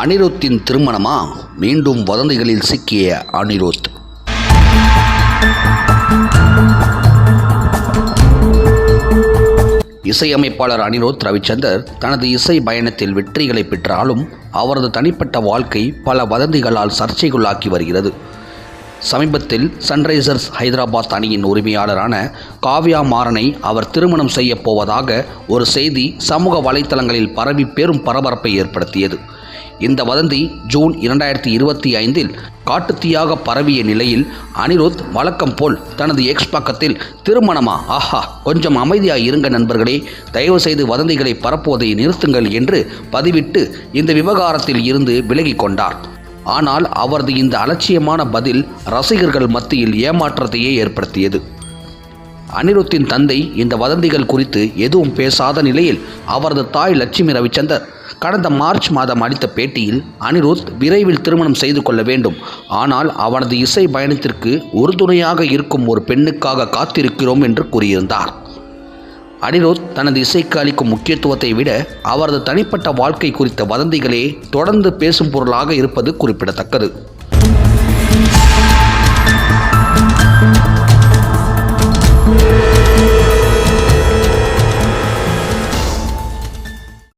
அனிருத்தின் திருமணமா? மீண்டும் வதந்திகளில் சிக்கிய அனிருத். இசையமைப்பாளர் அனிருத் ரவிச்சந்தர் தனது இசை பயணத்தில் வெற்றிகளை பெற்றாலும் அவரது தனிப்பட்ட வாழ்க்கை பல வதந்திகளால் சர்ச்சைக்குள்ளாக்கி வருகிறது. சமீபத்தில் சன்ரைசர்ஸ் ஹைதராபாத் அணியின் உரிமையாளரான காவ்யா மாறனை அவர் திருமணம் செய்யப் போவதாக ஒரு செய்தி சமூக வலைத்தளங்களில் பரவி பெரும் பரபரப்பை ஏற்படுத்தியது. இந்த வதந்தி ஜூன் இரண்டாயிரத்தி இருபத்தி ஐந்தில் காட்டுத்தீயாக பரவிய நிலையில் அனிருத் வழக்கம் போல் தனது எக்ஸ் பக்கத்தில் திருமணமா? ஆஹா கொஞ்சம் அமைதியாக இருங்க நண்பர்களே தயவு செய்து வதந்திகளை பரப்புவதை நிறுத்துங்கள் என்று பதிவிட்டு இந்த விவகாரத்தில் இருந்து விலகிக் கொண்டார். ஆனால் அவரது இந்த அலட்சியமான பதில் ரசிகர்கள் மத்தியில் ஏமாற்றத்தையே ஏற்படுத்தியது. அனிருத்தின் தந்தை இந்த வதந்திகள் குறித்து எதுவும் பேசாத நிலையில் அவரது தாய் லட்சுமி ரவிச்சந்தர் கடந்த மார்ச் மாதம் அளித்த பேட்டியில் அனிருத் விரைவில் திருமணம் செய்து கொள்ள வேண்டும். ஆனால் அவனது இசை பயணத்திற்கு உறுதுணையாக இருக்கும் ஒரு பெண்ணுக்காக காத்திருக்கிறோம் என்று கூறியிருந்தார். அனிருத் தனது இசைக்கு அளிக்கும் முக்கியத்துவத்தை விட அவரது தனிப்பட்ட வாழ்க்கை குறித்த வதந்திகளே தொடர்ந்து பேசும் பொருளாக இருப்பது குறிப்பிடத்தக்கது.